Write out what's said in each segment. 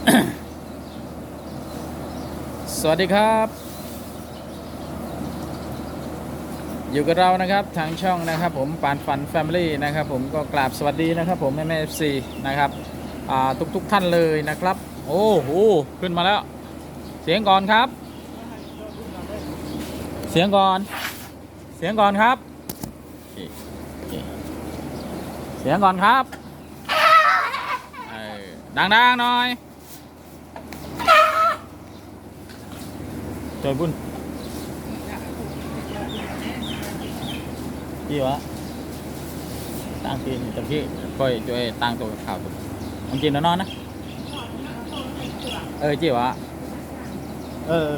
สวัสดีครับ อยู่กับเรานะครับทางช่องนะครับผมปานฟันแฟมิลี่นะครับผมก็กราบสวัสดีนะครับผมแม่แม่เอฟซีนะครับทุกทุกท่านเลยนะครับ โอ้โหขึ้นมาแล้ว เสียงก่อนครับ เสียงก่อน เสียงก่อนครับ เสียงก่อนครับดังๆหน่อย จอยบุญพี่วะตั้งทีนี่ตะพี่ค่อยจอยตั้งตัวข่าวตัวมันกินแล้วนอนนะ เออจีวะเออ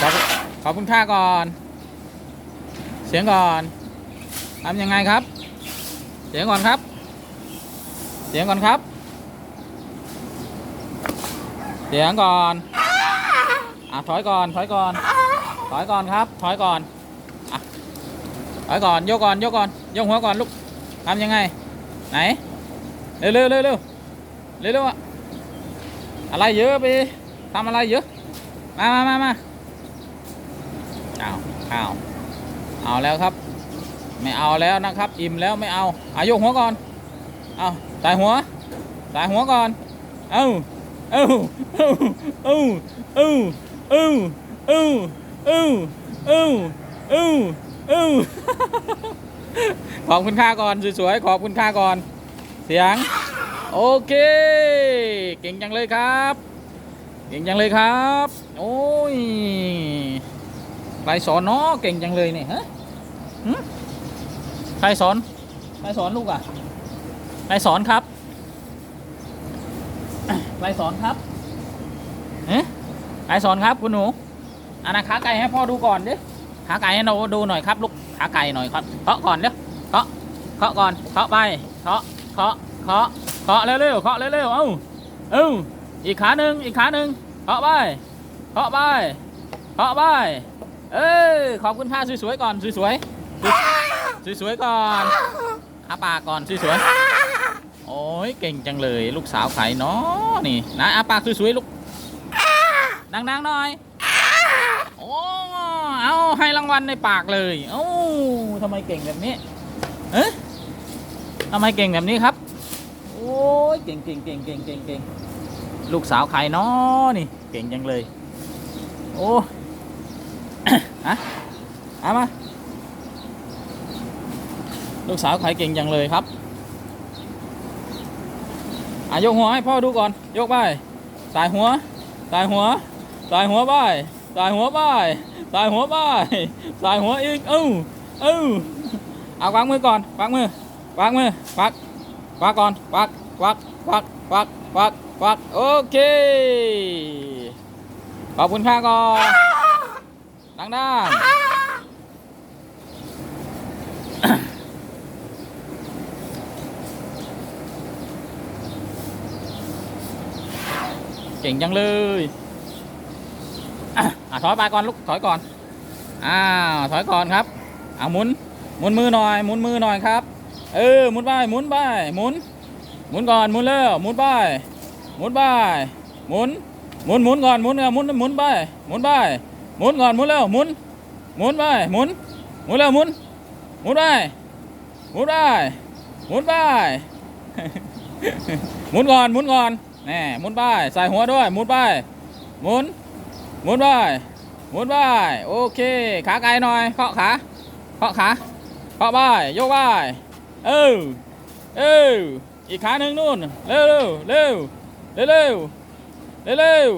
ขอบขอบคุณค่าก่อน เสียงก่อนทำยังไงครับ เสียงก่อนครับ เสียงก่อนครับ เสียงก่อน อะถอยก่อนถอยก่อน ถอยก่อนครับ ถอยก่อนอะถอยก่อนโยกก่อนโยกก่อนโยกหัวก่อนลูกทำยังไง ไหนเร็วเร็วเร็วเร็วเร็วเร็วอะอะไรเยอะไปทำอะไรเยอะ มามามามาอ้าวอ้าวเอาแล้วครับ ไม่เอาแล้วนะครับ อิ่มแล้วไม่เอาอายกหัวก่อนเอาสายหัวสายหัวก่อน เอ้าเอ้าเอ้าเอาเอา อาเอาเอาเอาเอาเอาขอบคุณค่าก่อนสวยๆขอบคุณค่าก่อน เสียง โอเค เก่งจังเลยครับ เก่งจังเลยครับ โอ้ยใครสอนเนาะเก่งจังเลยเนี่ยฮะหึใครสอนใครสอนลูกอะใครสอนครับใครสอนครับเอ๊ะ ใครสอนครับคุณหนูอันนะขาไก่ให้พ่อดูก่อนดิขาไก่ให้เราดูหน่อยครับลูกขาไก่หน่อยครับเคาะก่อนเด้อเคาะเคาะก่อนเคาะไปเคาะเคาะเคาะเคาะเร็วๆเคาะเร็วๆเอ้าเอ้าอีกขาหนึ่งอีกขาหนึ่งเคาะไปเคาะไปเคาะไปเอ้ยขอบคุณค่าสวยๆก่อนสวยๆสวยๆก่อนอาปากก่อนสวยๆโอ้ยเก่งจังเลย ลูกสาวไข่เนาะนี่นะอาปากสวยๆลูก ดังๆหน่อยโอ้เอาให้รางวัลในปากเลยเอ้ทำไมเก่งแบบนี้เอ๊ะทำไมเก่งแบบนี้ครับ โอ้ยเก่งเก่งเก่งเก่งเก่งเก่งลูกสาวไข่เนาะนี่ เก่งจังเลย โอ้ฮะเอามา ลูกสาวขายเก่งจังเลยครับอะยกหัวให้พ่อดูก่อน ยกไปสายหัวสายหัว สายหัวไปสายหัวไปสายหัวไปสายหัวอีกเอ้าเอ้าเอาวางมือก่อนวางมือวางมือวักวักก่อนวักวักวักวักวักวักโอเคขอบคุณค่าก่อนดังๆเก่งจังเลย อะถอยไปก่อนลูกถอยก่อนอ้าวถอยก่อนครับเอาหมุนหมุนมือหน่อยหมุนมือหน่อยครับ เออหมุนไปหมุนไปหมุน หมุนก่อนหมุนเร็วหมุนไปหมุนไปหมุนหมุนหมุนก่อนหมุนเร็วหมุนหมุนไปหมุนไปหมุนก่อนหมุนเร็วหมุนหมุนไปหมุนหมุนเร็วหมุนหมุนไปหมุนไปหมุนไปหมุนก่อนหมุนก่อนแน่หมุนไปใส่หัวด้วยหมุนไปหมุน หมุนไปหมุนไปโอเค ขาไกลหน่อยเคาะขาเคาะขาเคาะไปยกไปเออเอออีกขาหนึ่งนู่นเร็วเร็วเร็วเร็วเร็วเร็วเร็ว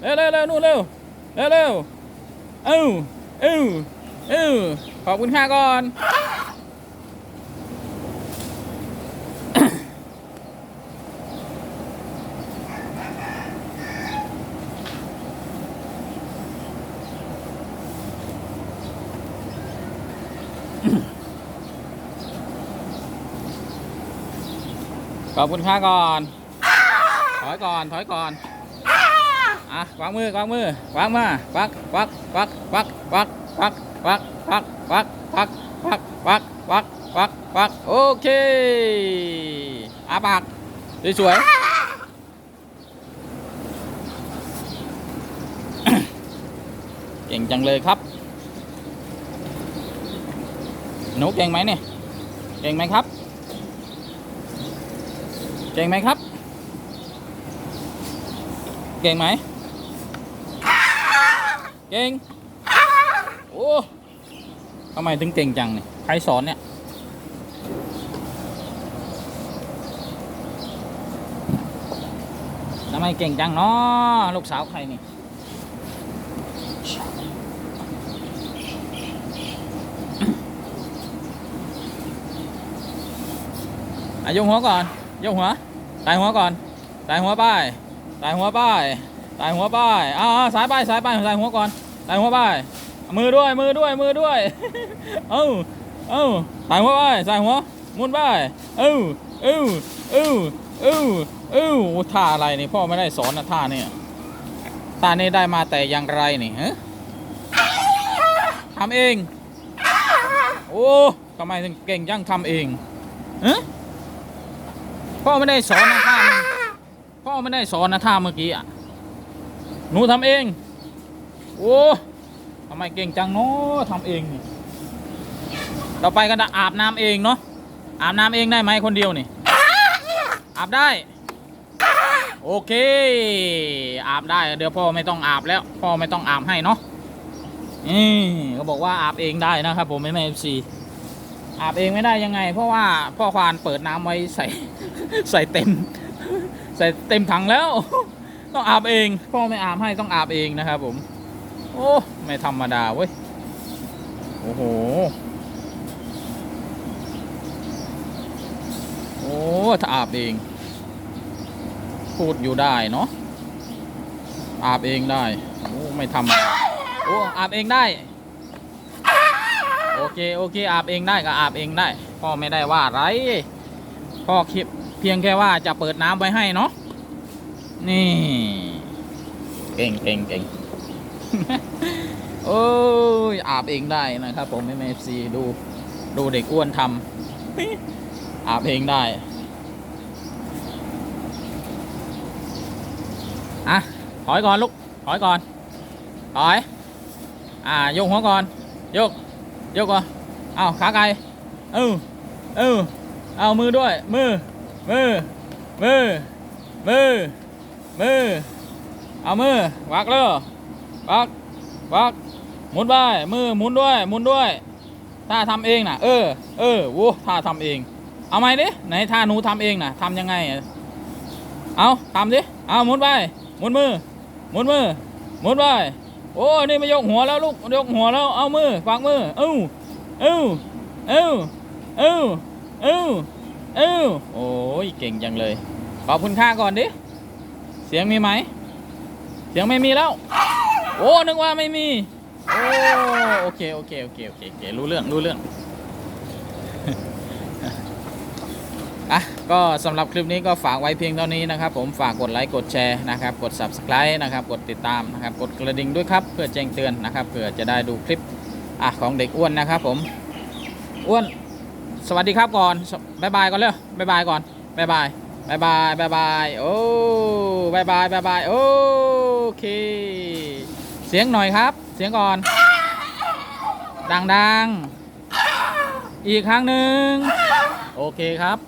เร็วเร็วเร็วนู่นเร็วเร็วเร็วเอ้เอ้เอ้ขอบคุณค่าก่อน ขอบคุณค่าก่อน ถอยก่อน ถอยก่อน อะวางมือวางมือวางมาวักวักวักวักวักวักวักวักวักวักวักวักวักวักวักโอเคอาปากสวยเก่งจังเลยครับ หนูเก่งไหมเนี่ย เก่งไหมครับ เก่งไหมครับ เก่งไหม เก่ง โอ้ทำไมถึงเก่งจังเนี่ยใครสอนเนี่ย ทำไมเก่งจังเนาะลูกสาวใครนี่อะยกหัวก่อน ยกหัวตายหัวก่อนตายหัวป้ายตายหัวป้ายตายหัวป้ายอ่าสายป้ายสายป้ายตายหัวก่อนตายหัวป้ายมือด้วยมือด้วยมือด้วยเอ้าเอ้าตายหัวป้ายสายหัวมุนป้ายเอ้าเอ้าเอ้าเอ้าเอ้าท่าอะไรนี่พ่อไม่ได้สอนนะท่าเนี่ยท่านี้ได้มาแต่อย่างไรนี่ฮะทำเอง โอ้ทำไมถึงเก่งจังทำเองฮะ พ่อไม่ได้สอนนะท่าพ่อไม่ได้สอนนะท่าเมื่อกี้อะหนูทำเอง โอ้ทำไมเก่งจังเนาะทำเองนี่ต่อไปก็จะอาบน้ำเองเนาะอาบน้ำเองได้ไหมคนเดียวนี่อาบได้ โอเค อาบได้เดี๋ยวพ่อไม่ต้องอาบแล้ว พ่อไม่ต้องอาบให้เนาะนี่เขาบอกว่าอาบเองได้นะครับผมไม่ไม่เอฟซี อาบเองไม่ได้ยังไง เพราะว่าพ่อควานเปิดน้ำไว้ใส่ใส่เต็ม ใส่เต็มถังแล้ว ต้องอาบเอง พ่อไม่อาบให้ต้องอาบเองนะครับผม โอ้ไม่ธรรมดาเว้ยโอ้โหโอ้ถ้าอาบเอง พูดอยู่ได้เนาะอาบเองได้โอ้ไม่ธรรมดาโอ้อาบเองได้ โอเคโอเคอาบเองได้ก็อาบเองได้พ่อไม่ได้ว่าอะไรพ่อคิดเพียงแค่ว่าจะเปิดน้ำไว้ให้เนาะนี่เก่งเก่งเก่งโอ้ยอาบเองได้นะครับ ผมเอฟซีดูดูเด็กอ้วนทำอาบเองได้อะถอยก่อนลูกถอยก่อนถอยอ่ายกหัวก่อนยก ยกก่อนเอาขาไก่เออเออเอามือด้วย มือ มือ มือ มือ มือ เอามือวักเลยวักวักหมุนไปมือหมุนด้วยหมุนด้วยถ้าทำเองน่ะเออ เออโว้ถ้าทำเอง เอาไหมดิไหนถ้าหนูทำเองน่ะทำยังไง เอาทำดิ เอาหมุนไปหมุนมือหมุนมือหมุนไป โอ้นี่มายกหัวแล้วลูกยกหัวแล้วเอามือฝากมือเอ้าเอ้าเอ้าเอ้าเอ้าเอ้าโอ้ยเก่งจังเลย ขอบคุณค่าก่อนดิเสียงมีไหม เสียงไม่มีแล้ว โอ้นึกว่าไม่มีโอ้โอเคโอเคโอเคโอเคโอเครู้เรื่องรู้เรื่อง อะ ก็สำหรับคลิปนี้ก็ฝากไว้เพียงเท่านี้นะครับ ผมฝากกดไลค์กดแชร์นะครับ กด subscribe นะครับ กดติดตามนะครับ กดกระดิ่งด้วยครับ เพื่อแจ้งเตือนนะครับเพื่อจะได้ดูคลิปอะของเด็กอ้วนนะครับ ผมอ้วน สวัสดีครับก่อนบายบายก่อนเร็วบายบายก่อนบายบายบายบายบายบายโอ้บายบายบายบายโอเค เสียงหน่อยครับ เสียงก่อน ดังๆอีกครั้งหนึ่งโอเคครับ